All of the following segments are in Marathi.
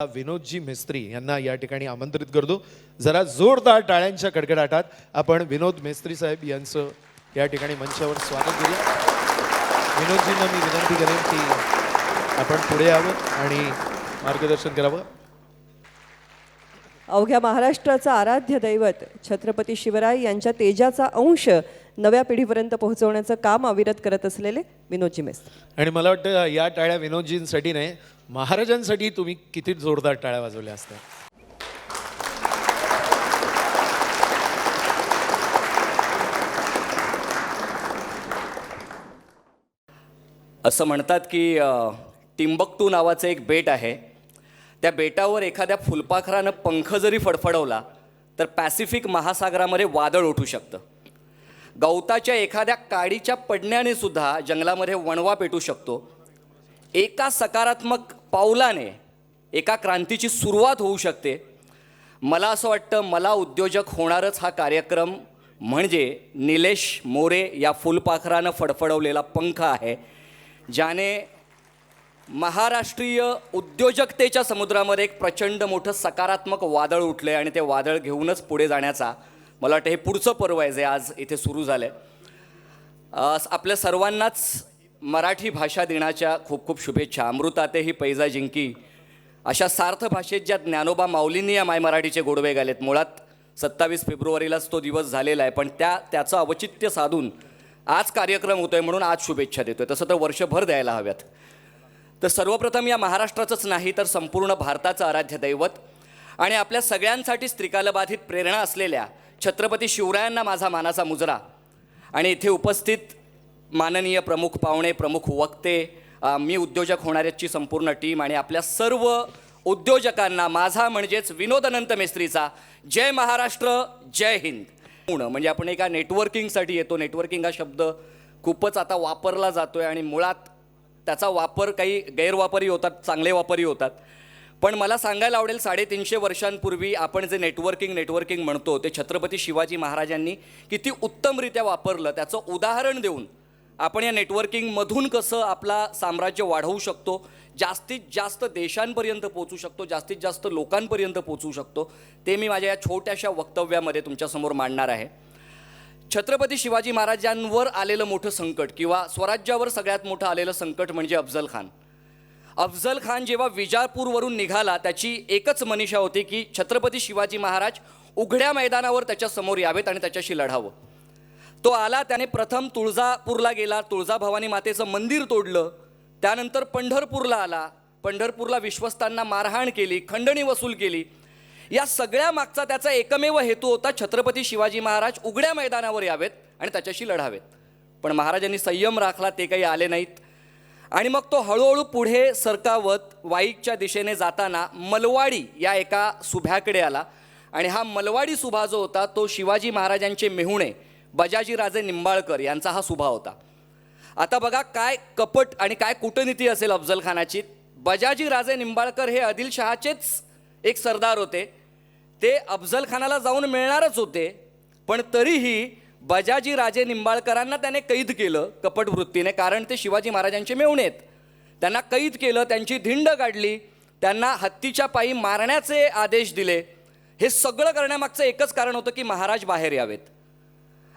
विनोदजी मिस्त्री यांना या ठिकाणी आमंत्रित करतो. जरा जोरदार टाळ्यांच्या कडकडाटात आपण विनोद मेस्त्री साहेब यांचं या ठिकाणी मंचावर स्वागत केलं विनोदजींना मी विनंती करेन की आपण पुढे यावं आणि मार्गदर्शन करावं. अवघ्या महाराष्ट्राचं आराध्य दैवत छत्रपती शिवराय यांच्या तेजाचा अंश नव्या पिढीपर्यंत पोहोचवण्याचं काम अविरत करत असलेले विनोदजी मेस्त्री. आणि मला वाटतं या टाळ्या विनोदजींसाठी नाही महाराजांसाठी तुम्ही किती जोरदार टाळ्या वाजवल्या असत्या. असं म्हणतात की टिंबकटू नावाचं एक बेट आहे. त्या बेटावर एखाद्या फुलपाखरानं पंख जरी फडफडवला तर पॅसिफिक महासागरामध्ये वादळ उठू शकतं. गवताच्या एखाद्या काडीच्या पडण्याने सुद्धा जंगलामध्ये वणवा पेटू शकतो. एका सकारात्मक पावलाने एका क्रांतीची सुरुवात होऊ शकते. मला असं वाटतं मला उद्योजक होणारच हा कार्यक्रम म्हणजे निलेश मोरे या फुलपाखरानं फडफडवलेला पंख आहे ज्याने महाराष्ट्रीय उद्योजकतेच्या समुद्रामध्ये एक प्रचंड मोठं सकारात्मक वादळ उठलं आहे आणि ते वादळ घेऊनच पुढे जाण्याचा मला वाटतं हे पुढचं पर्व आहे जे आज इथे सुरू झालं आहे आपल्या सर्वांनाच मराठी भाषा दिनाच्या खूप खूप शुभेच्छा. अमृतातेही पैजा जिंकी. अशा सार्थ भाषेत ज्या ज्ञानोबा माऊलींनी या माय मराठीचे गोडवे गालेत. मुळात सत्तावीस फेब्रुवारीलाच तो दिवस झालेला आहे पण त्या त्याचं अवचित्य साधून आज कार्यक्रम होतो आहे म्हणून आज शुभेच्छा देतो आहे तसं तर वर्षभर द्यायला हव्यात. तर सर्वप्रथम या महाराष्ट्राचंच नाही तर संपूर्ण भारताचं आराध्य दैवत. आणि आपल्या सगळ्यांसाठी स्त्रिकालबाधित प्रेरणा असलेल्या छत्रपती शिवरायांना माझा मानाचा मुजरा. आणि इथे उपस्थित माननीय प्रमुख पाहुणे प्रमुख वक्ते मी उद्योजक होणाऱ्याची संपूर्ण टीम आणि आपल्या सर्व उद्योजकांना माझा म्हणजेच विनोद अनंत मेस्त्रीचा. जय महाराष्ट्र जय हिंद. पूर्ण म्हणजे आपण एका नेटवर्किंगसाठी येतो. नेटवर्किंग हा शब्द खूपच आता वापरला जातो आहे आणि मुळात त्याचा वापर काही गैरवापरही होतात चांगले वापरही होतात. पण मला सांगायला आवडेल साडेतीनशे वर्षांपूर्वी आपण जे नेटवर्किंग नेटवर्किंग म्हणतो ते छत्रपती शिवाजी महाराजांनी किती उत्तमरित्या वापरलं. त्याचं उदाहरण देऊन आपण या नेटवर्किंगमधून कसं आपला साम्राज्य वाढवू शकतो जास्तीत जास्त देशांपर्यंत पोचू शकतो जास्तीत जास्त लोकांपर्यंत पोचू शकतो ते मी माझ्या या छोट्याशा वक्तव्यामध्ये तुमच्यासमोर मांडणार आहे. छत्रपती शिवाजी महाराजांवर आलेलं मोठं संकट किंवा स्वराज्यावर सगळ्यात मोठं आलेलं संकट म्हणजे अफजल खान. अफजल खान जेव्हा विजापूरवरून निघाला त्याची एकच मनीषा होती की छत्रपती शिवाजी महाराज उघड्या मैदानावर त्याच्यासमोर यावेत आणि त्याच्याशी लढावं. तो आला त्याने प्रथम तुळजापूरला गेला तुळजाभवानी मातेचं मंदिर तोडलं त्यानंतर पंढरपूरला आला. पंढरपूरला विश्वस्तांना मारहाण केली खंडणी वसूल केली या सगळ्या मागचा त्याचा एकमेव हेतू होता छत्रपती शिवाजी महाराज उघड्या मैदानावर यावेत आणि त्याच्याशी लढावेत. पण महाराजांनी संयम राखला ते काही आले नाहीत. आणि मग तो हळूहळू पुढे सरकावत वाईकच्या दिशेने जाताना मलवाडी या एका सुभ्याकडे आला. आणि हा मलवाडी सुभा जो होता तो शिवाजी महाराजांचे मेहुणे बजाजीराजे निंबाळकर यांचा हा सुभा होता. आता बघा काय कपट आणि काय कूटनीती असेल अफजल खानाची निंबाळकर हे आदिलशहाचेच एक सरदार होते. ते अफजलखानाला जाऊन मिळणारच होते पण तरीही बजाजी राजे निंबाळकरांना त्याने कैद केलं कपटवृत्तीने कारण ते शिवाजी महाराजांचे मेवणे आहेत. त्यांना कैद केलं त्यांची धिंड काढली त्यांना हत्तीच्या पायी मारण्याचे आदेश दिले. हे सगळं करण्यामागचं एकच कारण होतं की महाराज बाहेर यावेत.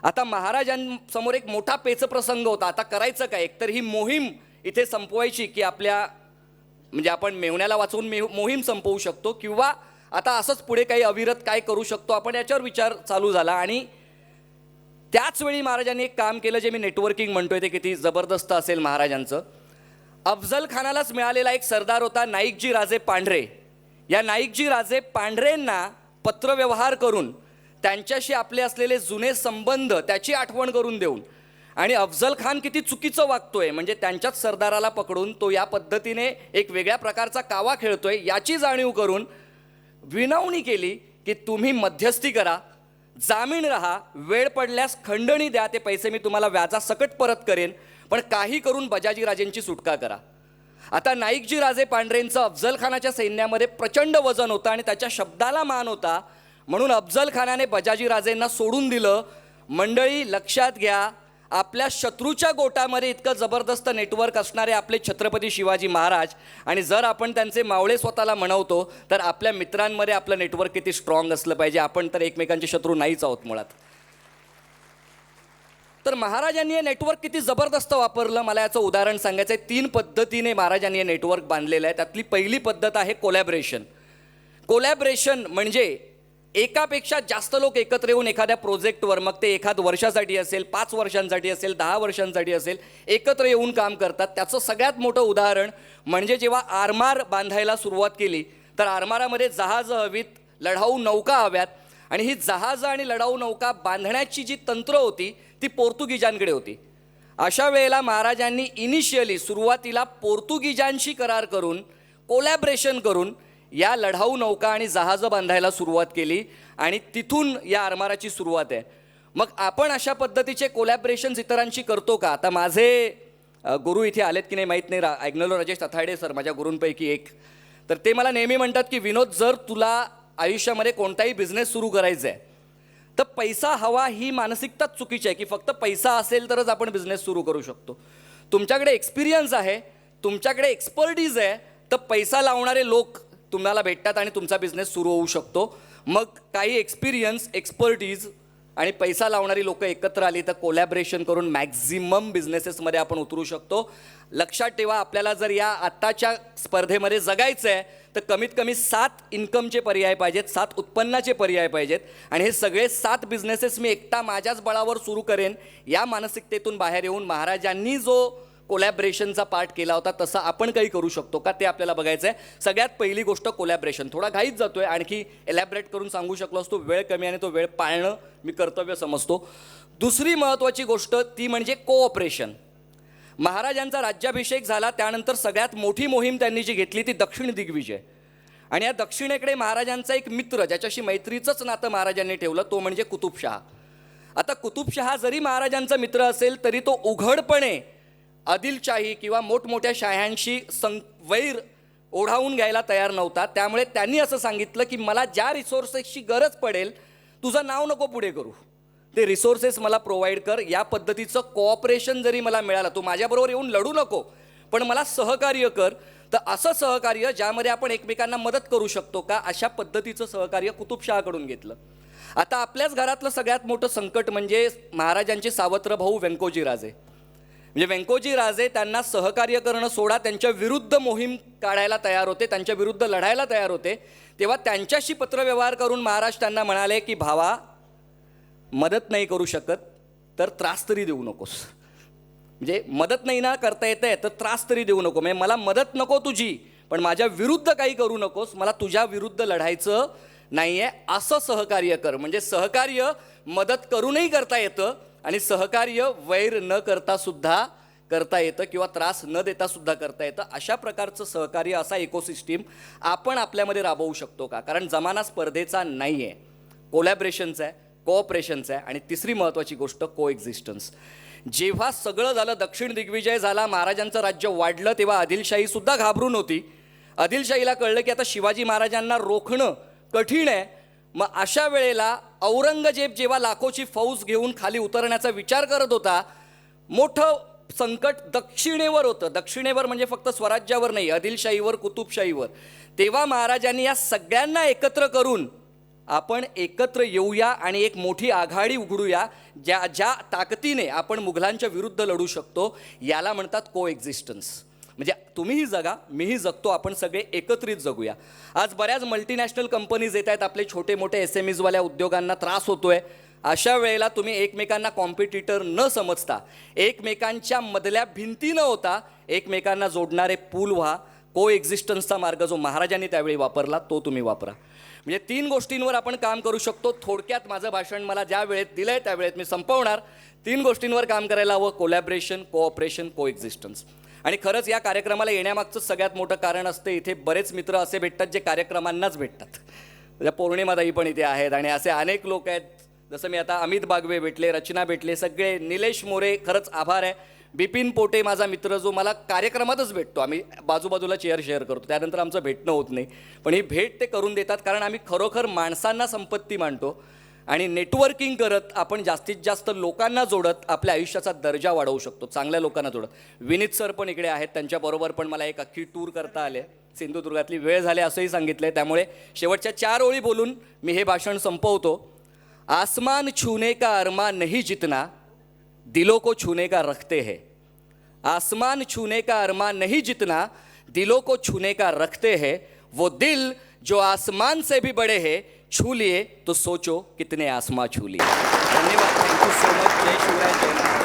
आता महाराजांसमोर एक मोठा पेचप्रसंग होता. आता करायचं काय? एकतर ही मोहीम इथे संपवायची की आपल्या म्हणजे आपण मेवण्याला वाचवून मे मोहीम संपवू शकतो किंवा आता असंच पुढे काही अविरत काय करू शकतो आपण याच्यावर विचार चालू झाला. आणि त्याचवेळी महाराजांनी एक काम केलं जे मी नेटवर्किंग म्हणतोय ते किती जबरदस्त असेल महाराजांचं. अफजल खानालाच मिळालेला एक सरदार होता नाईकजी राजे पांढरे. या नाईकजी राजे पांढरेंना पत्रव्यवहार करून त्यांच्याशी आपले असलेले जुने संबंध त्याची आठवण करून देऊन आणि अफजल खान किती चुकीचं वागतोय म्हणजे त्यांच्याच सरदाराला पकडून तो या पद्धतीने एक वेगळ्या प्रकारचा कावा खेळतोय याची जाणीव करून विनवणी केली की तुम्ही मध्यस्थी करा जामीन राहा वेळ पडल्यास खंडणी द्या ते पैसे मी तुम्हाला व्याजासकट परत करेन पण काही करून बजाजीराजेंची सुटका करा. आता नाईकजी राजे पांढरेंचं अफजल खानाच्या सैन्यामध्ये प्रचंड वजन होतं आणि त्याच्या शब्दाला मान होता म्हणून अफजल खानाने सोडून दिलं. मंडळी लक्षात घ्या आपल्या शत्रूच्या गोटामध्ये इतकं जबरदस्त नेटवर्क असणारे आपले छत्रपती शिवाजी महाराज आणि जर आपण त्यांचे मावळे स्वतःला म्हणवतो तर आपल्या मित्रांमध्ये आपलं नेटवर्क किती स्ट्रॉंग असलं पाहिजे. आपण तर एकमेकांचे शत्रू नाहीच आहोत मुळात. तर महाराजांनी हे नेटवर्क किती जबरदस्त वापरलं. मला याचं उदाहरण सांगायचं आहे तीन पद्धतीने महाराजांनी हे नेटवर्क बांधलेलं आहे. त्यातली पहिली पद्धत आहे कोलॅबरेशन कोलॅबरेशन म्हणजे एकापेक्षा जास्त लोक एकत्र येऊन एखाद्या प्रोजेक्टवर मग ते एखाद वर्षासाठी असेल पाच वर्षांसाठी असेल दहा वर्षांसाठी असेल एकत्र येऊन काम करतात. त्याचं सगळ्यात मोठं उदाहरण म्हणजे जेव्हा आरमार बांधायला सुरुवात केली तर आरमारामध्ये जहाजं हवीत लढाऊ नौका हव्यात आणि ही जहाजं आणि लढाऊ नौका बांधण्याची जी तंत्र होती ती पोर्तुगीजांकडे होती. अशा वेळेला महाराजांनी इनिशियली सुरुवातीला पोर्तुगीजांशी करार करून कोलॅबरेशन करून या लढाऊ नौका आणि जहाजं बांधायला सुरुवात केली आणि तिथून या आरमाराची सुरुवात आहे. मग आपण अशा पद्धतीचे कोलॅबरेशन्स इतरांशी करतो का? आता माझे गुरु इथे आलेत की नाही माहीत नाही रा ऐकलेलो राजेश तथाडे सर माझ्या गुरूंपैकी एक. तर ते मला नेहमी म्हणतात की विनोद जर तुला आयुष्यामध्ये कोणताही बिझनेस सुरू करायचा आहे तर पैसा हवा ही मानसिकताच चुकीची आहे की फक्त पैसा असेल तरच आपण बिझनेस सुरू करू शकतो. तुमच्याकडे एक्सपिरियन्स आहे तुमच्याकडे एक्सपर्टीज आहे तर पैसा लावणारे लोक तुम्हाला भेटतात आणि तुमचा बिझनेस सुरू होऊ शकतो. मग काही एक्सपिरियन्स एक्सपर्टीज आणि पैसा लावणारी लोक एकत्र आली तर कोलॅबरेशन करून मॅक्झिमम बिझनेसेसमध्ये आपण उतरू शकतो. लक्षात ठेवा आपल्याला जर या आत्ताच्या स्पर्धेमध्ये जगायचं आहे तर कमीत कमी सात इन्कमचे पर्याय पाहिजेत सात उत्पन्नाचे पर्याय पाहिजेत. आणि हे सगळे सात बिझनेसेस मी एकटा माझ्याच बळावर सुरू करेन या मानसिकतेतून बाहेर येऊन महाराजांनी जो कोलॅबरेशनचा पार्ट केला होता तसं आपण काही करू शकतो का ते आपल्याला बघायचं आहे सगळ्यात पहिली गोष्ट कोलॅबरेशन. थोडा घाईत आहे आणखी एलॅबरेट करून सांगू शकलो असतो वेळ कमी आणि तो वेळ पाळणं मी कर्तव्य समजतो. दुसरी महत्त्वाची गोष्ट ती म्हणजे कोऑपरेशन. महाराजांचा राज्याभिषेक झाला त्यानंतर सगळ्यात मोठी मोहीम त्यांनी जी घेतली ती दक्षिण दिग्विजय. आणि या दक्षिणेकडे महाराजांचा एक मित्र ज्याच्याशी मैत्रीचंच नातं महाराजांनी ठेवलं तो म्हणजे कुतुबशहा. आता कुतुबशहा जरी महाराजांचा मित्र असेल तरी तो उघडपणे आदिलशाही किंवा मोठमोठ्या शाह्यांशी सं वैर ओढावून घ्यायला तयार नव्हता. त्यामुळे त्यांनी असं सांगितलं की मला ज्या रिसोर्सेसची गरज पडेल तुझं नाव नको पुढे करू. ते रिसोर्सेस मला प्रोव्हाइड कर. या पद्धतीचं कोऑपरेशन जरी मला मिळालं तू माझ्याबरोबर येऊन लढू नको पण मला सहकार्य कर. तर असं सहकार्य ज्यामध्ये आपण एकमेकांना मदत करू शकतो का अशा पद्धतीचं सहकार्य कुतुबशहाकडून घेतलं. आता आपल्याच घरातलं सगळ्यात मोठं संकट म्हणजे महाराजांचे सावत्र भाऊ व्यंकोजीराजे. म्हणजे व्यंकोजी राजे त्यांना सहकार्य करणं सोडा त्यांच्या विरुद्ध मोहीम काढायला तयार होते त्यांच्या विरुद्ध लढायला तयार होते. तेव्हा त्यांच्याशी पत्रव्यवहार करून महाराज त्यांना म्हणाले की भावा मदत नाही करू शकत तर त्रास तरी देऊ नकोस. म्हणजे मदत नाही ना करता येत आहे तर त्रास तरी देऊ नको. म्हणजे मला मदत नको तुझी पण माझ्या विरुद्ध काही करू नकोस मला तुझ्या विरुद्ध लढायचं नाही आहे असं सहकार्य कर. म्हणजे सहकार्य मदत करूनही करता येतं आणि सहकार्य वैर न करता सुद्धा करता येतं किंवा त्रास न देता सुद्धा करता येतं. अशा प्रकारचं सहकार्य असा इकोसिस्टीम आपण आपल्यामध्ये राबवू शकतो का? कारण जमाना स्पर्धेचा नाही आहे कोलॅबरेशनचा आहे कोऑपरेशनचा आहे आणि तिसरी महत्त्वाची गोष्ट को एक्झिस्टन्स जेव्हा सगळं झालं दक्षिण दिग्विजय झाला महाराजांचं राज्य वाढलं तेव्हा आदिलशाहीसुद्धा घाबरून होती. आदिलशाहीला कळलं की आता शिवाजी महाराजांना रोखणं कठीण आहे. मग अशा वेळेला औरंगजेब जेव्हा लाखोची फौज घेऊन खाली उतरण्याचा विचार करत होता मोठं संकट दक्षिणेवर होतं. दक्षिणेवर म्हणजे फक्त स्वराज्यावर नाही आदिलशाहीवर कुतुबशाहीवर. तेव्हा महाराजांनी या सगळ्यांना एकत्र करून आपण एकत्र येऊया आणि एक मोठी आघाडी उघडूया ज्या ज्या ताकदीने आपण मुघलांच्या विरुद्ध लढू शकतो याला म्हणतात को एक्झिस्टन्स म्हणजे तुम्हीही जगा मीही जगतो आपण सगळे एकत्रित जगूया. आज बऱ्याच मल्टीनॅशनल कंपनीज येत आहेत आपले छोटे मोठे एस एम ईजवाल्या उद्योगांना त्रास होतोय. अशा वेळेला तुम्ही एकमेकांना कॉम्पिटिटर न समजता एकमेकांच्या मधल्या भिंती न होता एकमेकांना जोडणारे पूल व्हा को एक्झिस्टन्सचा मार्ग जो महाराजांनी त्यावेळी वापरला तो तुम्ही वापरा. म्हणजे तीन गोष्टींवर आपण काम करू शकतो. थोडक्यात माझं भाषण मला ज्या वेळेत दिलं आहे त्यावेळेत मी संपवणार. तीन गोष्टींवर काम करायला हवं कोलॅबरेशन कोऑपरेशन को एक्झिस्टन्स आणि खरंच या कार्यक्रमाला येण्यामागचं सगळ्यात मोठं कारण असतं इथे बरेच मित्र असे भेटतात जे कार्यक्रमांनाच भेटतात. त्या पौर्णिमादाई पण इथे आहेत आणि असे अनेक लोक आहेत. जसं मी आता अमित बागवे भेटले रचना भेटले सगळे निलेश मोरे खरंच आभार आहे. बिपिन पोटे माझा मित्र जो मला कार्यक्रमातच भेटतो. आम्ही बाजूबाजूला चेअर शेअर करतो. त्यानंतर आमचं भेटणं होत नाही. पण ही भेट ते करून देतात कारण आम्ही खरोखर माणसांना संपत्ती मानतो. आणि नेटवर्किंग करत आपण जास्तीत जास्त लोकांना जोडत आपल्या आयुष्याचा दर्जा वाढवू शकतो चांगल्या लोकांना जोडत. विनीत सर पण इकडे आहेत त्यांच्याबरोबर पण मला एक अख्खी टूर करता आले. सिंधुदुर्गातली वेळ झाली असंही सांगितलं आहे त्यामुळे शेवटच्या चार ओळी बोलून मी हे भाषण संपवतो. आसमान छूने का अरमा नहीं जितना दिलो को छूने का रखते है. आसमान छूने का अरमान नहीं जितना दिलो को छूने का रखते है. वो दिल जो आसमान से भी बड़े है छू लिए तो सोचो कितने आसमां छू लिए। धन्यवाद थैंक यू सो मच जय शिवराय जय महाराष्ट्र